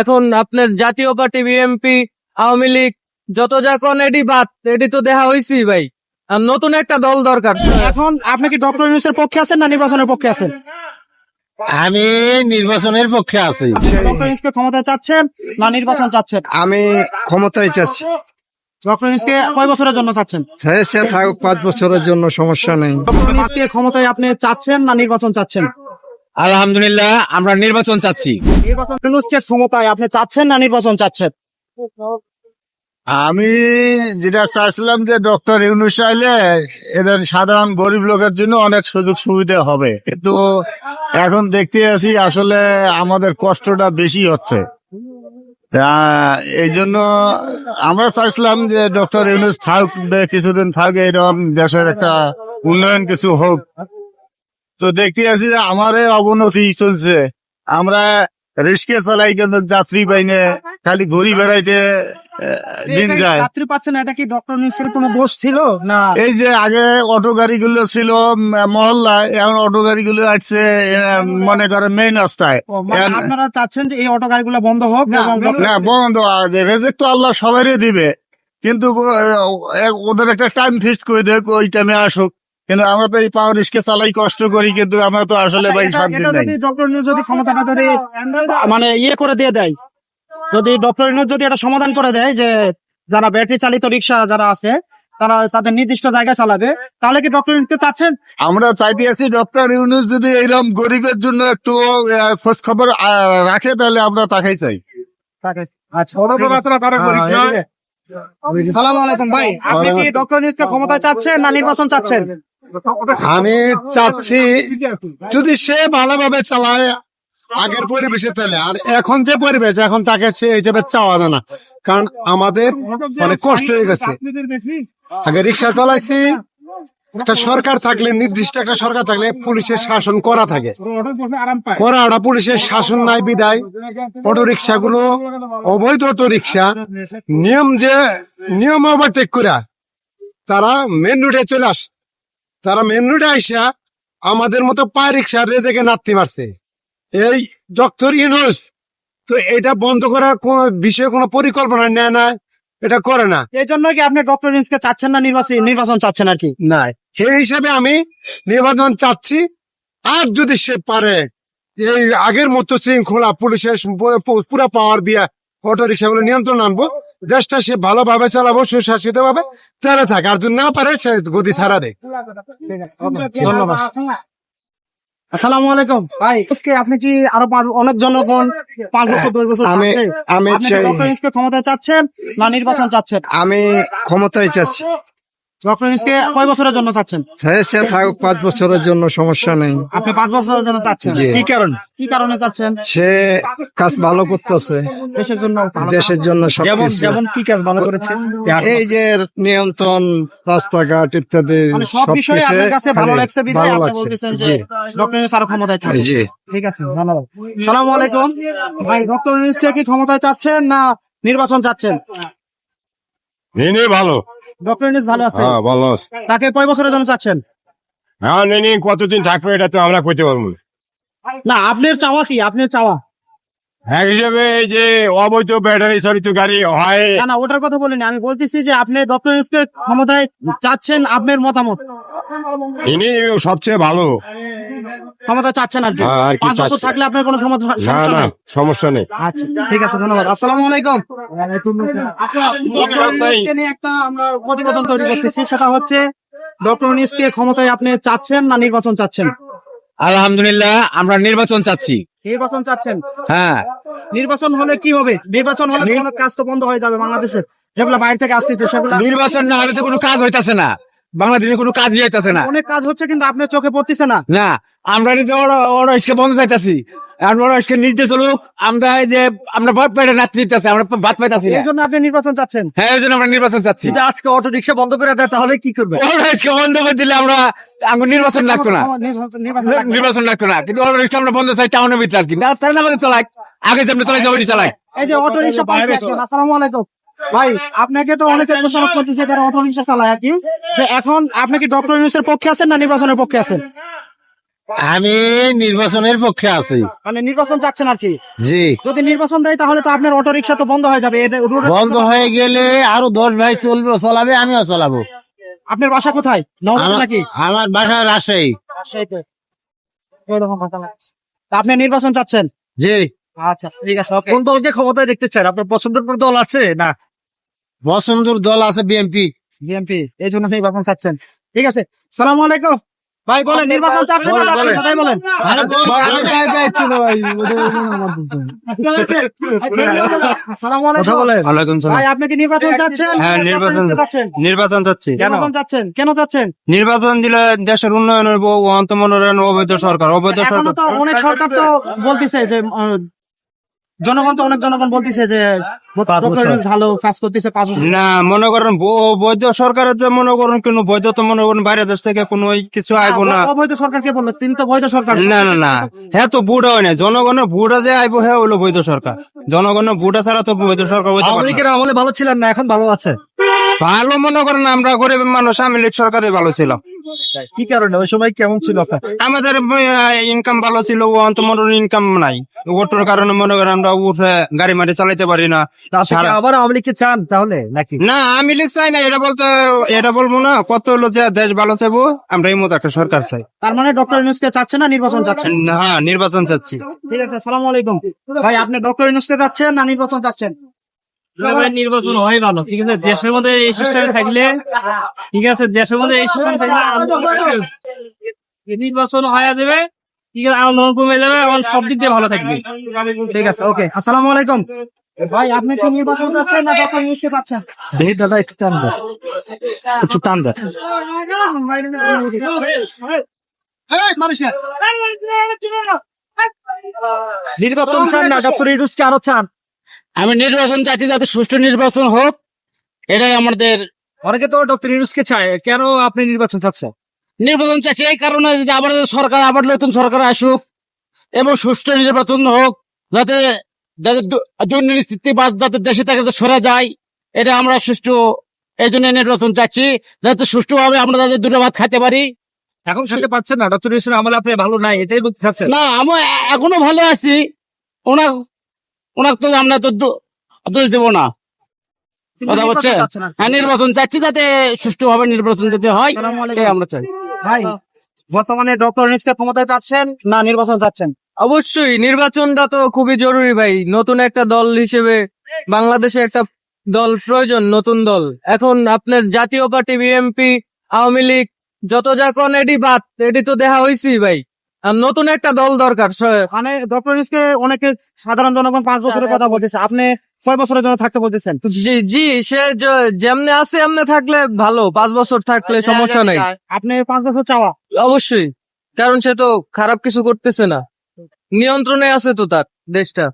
এখন আপনার জাতীয় পার্টি বিএমপি আওয়ামী লীগ যত যখন এটি বাদ এটি তো দেখা হয়েছি ভাই। আর নতুন একটা দল দরকার। এখন আপনি কি ডক্টর ইউনুসের পক্ষে আছেন না নির্বাচনের পক্ষে আছেন? আমি নির্বাচনের পক্ষে আছি। ডক্টর ইউনুসকে ক্ষমতায় চাচ্ছেন না নির্বাচন চাচ্ছেন? আমি ক্ষমতায় চাচ্ছি। ডক্টর ইউনুসকে কয় বছরের জন্য চাচ্ছেন? সে থাকুক পাঁচ বছরের জন্য সমস্যা নেই। ডক্টর ইউনুসকে ক্ষমতায় আপনি চাচ্ছেন না নির্বাচন চাচ্ছেন? আলহামদুলিল্লাহ আমরা নির্বাচন চাচ্ছি। নির্বাচন ক্ষমতায় আপনি চাচ্ছেন না নির্বাচন চাচ্ছেন? আমি যেটা চাইছিলাম যে ডক্টর ইউনুস চাইলে এদের সাধারণ গরিব লোকের জন্য অনেক সুযোগ সুবিধা হবে। কিন্তু এখন দেখতে আছি আসলে আমাদের কষ্টটা বেশি হচ্ছে। তা এই জন্য আমরা চাইছিলাম যে ডক্টর ইউনুস থাকবে কিছুদিন থাকে এরকম দেশের একটা উন্নয়ন কিছু হোক। তো দেখতে আছি যে আমারই অবনতি চলছে। আমরা রিস্কে চালাই কিন্তু যাত্রী পাইনে খালি ঘুরি বেড়াইতে দিন যায়। যাত্রী পাচ্ছেন এটা কি ডক্টর ইউনুসের কোনো দোষ ছিল? না। এই যে আগে অটো গাড়িগুলো ছিল উম, মহল্লায় এখন অটো গাড়িগুলো আসছে মনে করেন মেইন রাস্তায়। মানে আপনারা চাচ্ছেন যে এই অটো গাড়িগুলো বন্ধ হোক না বন্ধ রেজেক্ট তো আল্লাহ সবারই দিবে। কিন্তু ওদের একটা টাইম ফিক্সড করে দেখ ওই টাইমে আসুক। কিন্তু আমরা তো এই পাওয়ার রিস্কে চালাই কষ্ট করি কিন্তু আমরা তো আসলে ভাই শান্তি নাই। যদি ডক্টর ইউনুস যদি ক্ষমতাটা যদি মানে ইয়ে করে দিয়ে দেয় যদি ডক্টর যদি এটা সমাধান করে দেয় যে যারা ব্যাটারি চালিত রিক্সা যারা আছে তারা তাদের নির্দিষ্ট জায়গায় চালাবে তাহলে কি ডক্টর ইউনুসকে চাচ্ছেন? আমরা চাইতে আছি ডক্টর ইউনুস যদি এইরকম গরিবের জন্য একটু আহ, খোঁজ খবর রাখে তাহলে আমরা তাকাই চাই। আচ্ছা সালাম আলাইকুম ভাই আপনি কি ডক্টর ইউনুসকে ক্ষমতায় চাচ্ছেন না নির্বাচন চাচ্ছেন? আমি চাচ্ছি যদি সে ভালোভাবে চালায় আগের পরিবেশে পেলে আর এখন যে পরিবেশ এখন তাকে সে হিসেবে চাওয়া না। কারণ আমাদের অনেক কষ্ট হয়ে গেছে। আগে রিক্সা চালাইছি একটা সরকার থাকলে নির্দিষ্ট একটা সরকার থাকলে পুলিশের শাসন করা থাকে। করা ওটা পুলিশের শাসন নাই বিদায়। অটো রিক্সা গুলো অবৈধ অটো রিক্সা নিয়ম যে নিয়ম ওভারটেক করা তারা মেন রুটে চলে আস। তারা মেন রুটে আইসা আমাদের মতো পায়ে রিক্সা রেজেকে নাতি মারছে। এই ডক্টর ইউনুস তো এটা বন্ধ করার কোন বিষয়ে কোনো পরিকল্পনা নেয় না এটা করে না। এই জন্য কি আপনি ডক্টর ইউনুসকে চাচ্ছেন না নির্বাচন নির্বাচন চাচ্ছেন আর কি? নাই। সেই হিসাবে আমি নির্বাচন চাচ্ছি আর যদি সে পারে এই আগের মতো শৃঙ্খলা পুলিশের পুরা পাওয়ার দিয়ে অটো রিক্সাগুলো নিয়ন্ত্রণ আনব দেশটা সে ভালোভাবে চালাবো সুশাসিত ভাবে তারা থাকে। আর যদি না পারে সে গতি ছাড়া দেয়। ধন্যবাদ। আসসালামু আলাইকুম। ভাই। ওকে আপনি কি আরও অনেক জনগণ পাঁচ বছর দশ বছর আমি- ক্ষমতায় চাচ্ছেন না নির্বাচন চাচ্ছেন? আমি ক্ষমতায় চাচ্ছি। কয় বছরের জন্য চাচ্ছেন? সে থাকুক পাঁচ বছরের জন্য সমস্যা নেই। আপনি পাঁচ বছরের জন্য চাচ্ছেন। কি কারণ? কি কারণে চাচ্ছেন? সে কাজ ভালো করতেছে। দেশের জন্য দেশের জন্য সবকিছু। কি কাজ ভালো করেছে? এই যে নিয়ন্ত্রণ রাস্তাঘাট ইত্যাদি মানে সব বিষয়ে আপনার কাছে ভালো লাগছে বিধায় আপনি বলতেছেন যে ডক্টর ইউনুস আরও ক্ষমতায় থাকবে। জি। ঠিক আছে ধন্যবাদ। সালাম আলাইকুম। ভাই ডক্টর ইউনুসকে কি ক্ষমতায় চাচ্ছেন না নির্বাচন চাচ্ছেন? নেনে ভালো। ডক্টর ইউনুস ভালো আছে? হ্যাঁ ভালো আছে। তাকে কয় বছরের জন্য চাচ্ছেন? হ্যাঁ নেনে কতদিন থাকবে এটা তো আমরা করতে পারব না। না আপনার চাওয়া কি? আপনার চাওয়া? এক হিসেবে এই যে অবৈধ ব্যাটারি চালিত গাড়ি হয়। না না ওটার কথা বলিনি। আমি বলতেছি যে আপনি ডক্টর ইউনুসকে ক্ষমতায় চাচ্ছেন আপনার মতামত। ইনি সবচেয়ে ভালো। ক্ষমতা চাচ্ছেন আর কি। হ্যাঁ, পাঁচ বছর থাকলে আপনার কোনো সমস্যা নেই? সমস্যা নেই। আচ্ছা ঠিক আছে ধন্যবাদ। আসসালামু আলাইকুম। আচ্ছা, একটা আমরা প্রতিবেদন তৈরি করতেছি সেটা হচ্ছে ডক্টর ইউনুসকে ক্ষমতায় আপনি চাচ্ছেন না নির্বাচন চাচ্ছেন? আলহামদুলিল্লাহ আমরা নির্বাচন চাচ্ছি। নির্বাচন চাচ্ছেন? হ্যাঁ। নির্বাচন হলে কি হবে? নির্বাচন হলে অনেক কাজ তো বন্ধ হয়ে যাবে বাংলাদেশে। যেগুলো বাইরে থেকে আসতেছে সেগুলো নির্বাচন না হলে তো কোনো কাজ হইতাছে না। বাংলাদেশে কোনো কাজই হইতাছে না। অনেক কাজ হচ্ছে কিন্তু আপনার চোখে পড়তেছে না। না আমরা নিজে ইসকে বন্ধ চাইতাছি। চলুক আমরা এই যে আমরা পেটে আমরা ভাত পাইতাছি এই জন্য আপনি নির্বাচন চাচ্ছেন? হ্যাঁ এই জন্য আমরা নির্বাচন চাচ্ছি। আজকে অটো রিক্সা বন্ধ করে দেয় তাহলে কি করবে? ওরা ইসকে বন্ধ করে দিলে আমরা আমার নির্বাচন লাগতো না। নির্বাচন-। লাগতো না। কিন্তু ওরা রিক্সা আমরা বন্ধ চাই টাউনের ভিতরে আর কি। না তারা না আমাদের চালাক আগে যেমন চালাই যাব চালাই এই যে অটো রিক্সা আসসালামু আলাইকুম। ভাই আপনাকে তো অনেকে দোষারোপ করতেছে যারা অটো রিক্সা চালায় আর কি। যে এখন আপনি কি ডক্টর ইউনুসের পক্ষে আছেন না নির্বাচনের পক্ষে আছেন? আমি নির্বাচনের পক্ষে আছি। মানে নির্বাচন চাচ্ছেন আর কি? জি। যদি নির্বাচন দেয় তাহলে তো আপনার অটো রিক্সা তো বন্ধ হয়ে যাবে। বন্ধ হয়ে গেলে আরও দশ ভাই চলবে চলাবে আমিও চালাবো। আপনার বাসা কোথায়? নাকি? আমার বাসা রাজশাহী। আপনি নির্বাচন চাচ্ছেন? জি। আচ্ছা ঠিক আছে কোন দলকে ক্ষমতায় দেখতে চান? আপনার পছন্দের কোন দল আছে? না। বসন্তর দল আছে বিএনপি বিএনপি এই জন্য নির্বাচন চাচ্ছেন। ঠিক আছে সালাম আলাইকুম। ভাই বলেন নির্বাচন চাচ্ছেন না চাচ্ছেন না? তাই বলেন সালাম আলাইকুম। ওয়ালাইকুম ভাই আপনি কি নির্বাচন চাচ্ছেন? হ্যাঁ, নির্বাচন চাচ্ছেন? নির্বাচন চাচ্ছি। কেন? নির্বাচন চাচ্ছেন? কেন চাচ্ছেন? নির্বাচন দিলে দেশের উন্নয়ন হইব অন্ত মনোরণ অবৈধ সরকার অবৈধ সরকার। তো অনেক সরকার তো বলতেছে যে জনগণ তো অনেক জনগণ বলতেছে যে ভালো কাজ করতেছে পাঁচ বছর। না মনে করেন বৈধ সরকারের যে মনে করেন কোন বৈধ তো মনে করেন বাইরের দেশ থেকে কোনো কিছু আইবো না। অবৈধ সরকারকে বলল? তিনি তো বৈধ সরকার। না না না। হ্যাঁ তো বুড়া হয় না। জনগণের বুড়া যে আইবো হ্যাঁ হলো বৈধ সরকার। জনগণের বুড়া ছাড়া তো বৈধ সরকার হইতে পারে না। আমলে ভালো ছিলেন না এখন ভালো আছে। ভালো মনে করেন আমরা গরিব মানুষ আমি লীগ সরকারই ভালো ছিল কি কারণে? ওই সময় কেমন ছিল আমাদের ইনকাম ভালো ছিল অন্ত মনোরণ ইনকাম নাই। ওটার কারণে মনে করেন আমরা উঠে গাড়ি মারি চালাইতে পারি না। আবার আওয়ামী লীগকে চান তাহলে নাকি? না আমি লিখ চাই না এটা বলতে এটা বলব না কত হলো যে দেশ ভালো চাইব আমরা এই মতো একটা সরকার চাই। তার মানে ডক্টর ইউনুসকে চাচ্ছে না নির্বাচন চাচ্ছেন হ্যাঁ নির্বাচন চাচ্ছি। ঠিক আছে সালাম আলাইকুম। ভাই আপনি ডক্টর ইউনুসকে চাচ্ছেন না নির্বাচন চাচ্ছেন? নির্বাচন হয় ভালো ঠিক আছে? দেশের মধ্যে এই সিস্টেমে থাকলে ঠিক আছে? দেশের মধ্যে এই সিস্টেম থাকলে নির্বাচন হয়ে যাবে ঠিক আছে? আন্দোলন কমে যাবে এবং সব দিক দিয়ে ভালো থাকবে। ঠিক আছে ওকে আসসালামু আলাইকুম। ভাই আপনি কি নির্বাচন চাচ্ছেন না ডক্টর ইউনুসকে চাচ্ছেন? দেহি দাদা একটু টান দেয় একটু টান দেয় নির্বাচন চান না ডক্টর ইউনুসকে আরও চান। আমি নির্বাচন চাচ্ছি যাতে সুষ্ঠু নির্বাচন হোক এটাই আমাদের অনেকে তো ডক্টর ইউনুসকে চায় কেন আপনি নির্বাচন চাচ্ছেন? নির্বাচন চাচ্ছি এই কারণে যে আবার সরকার আবার নতুন সরকার আসুক এবং সুষ্ঠু নির্বাচন হোক যাতে যাতে দুর্নীতি বাদ যাতে দেশে থেকে সরে যায় এটা আমরা সুষ্ঠু এই জন্য নির্বাচন চাচ্ছি যাতে সুষ্ঠুভাবে আমরা যাতে দুটো ভাত খাইতে পারি। এখন খেতে পাচ্ছেন না ডক্টর ইউনুসের আমলে আপনি ভালো নাই এটাই বলতে চাচ্ছেন? না আমি এখনও ভালো আছি। ওনার ওনার তো আমরা তো দোষ দেবো না। কথা হচ্ছে হ্যাঁ নির্বাচন চাচ্ছি যাতে সুষ্ঠুভাবে নির্বাচন যাতে হয় এটাই আমরা চাই। ভাই বর্তমানে ডক্টর ইউনুসকে ক্ষমতায় চাচ্ছেন না নির্বাচন চাচ্ছেন অবশ্যই নির্বাচনটা তো খুবই জরুরি ভাই। নতুন একটা দল হিসেবে বাংলাদেশে একটা দল প্রয়োজন নতুন দল। এখন আপনার জাতীয় পার্টি বিএমপি আওয়ামী লীগ যত যখন এটি বাদ। এটি তো দেখা হয়েছি ভাই। নতুন একটা দল দরকার মানে ডক্টর ইউনুসকে অনেকে সাধারণ জনগণ পাঁচ বছরের কথা বলতেছে। আপনি ছয় বছরের জন্য থাকতে বলতেছেন। জি জি সে য- যেমনে আছে এমনি থাকলে ভালো পাঁচ বছর থাকলে সমস্যা নাই। আপনি পাঁচ বছর চাওয়া। অবশ্যই কারণ সে তো খারাপ কিছু করতেছে না। নিয়ন্ত্রণে আছে তো তার দেশটা।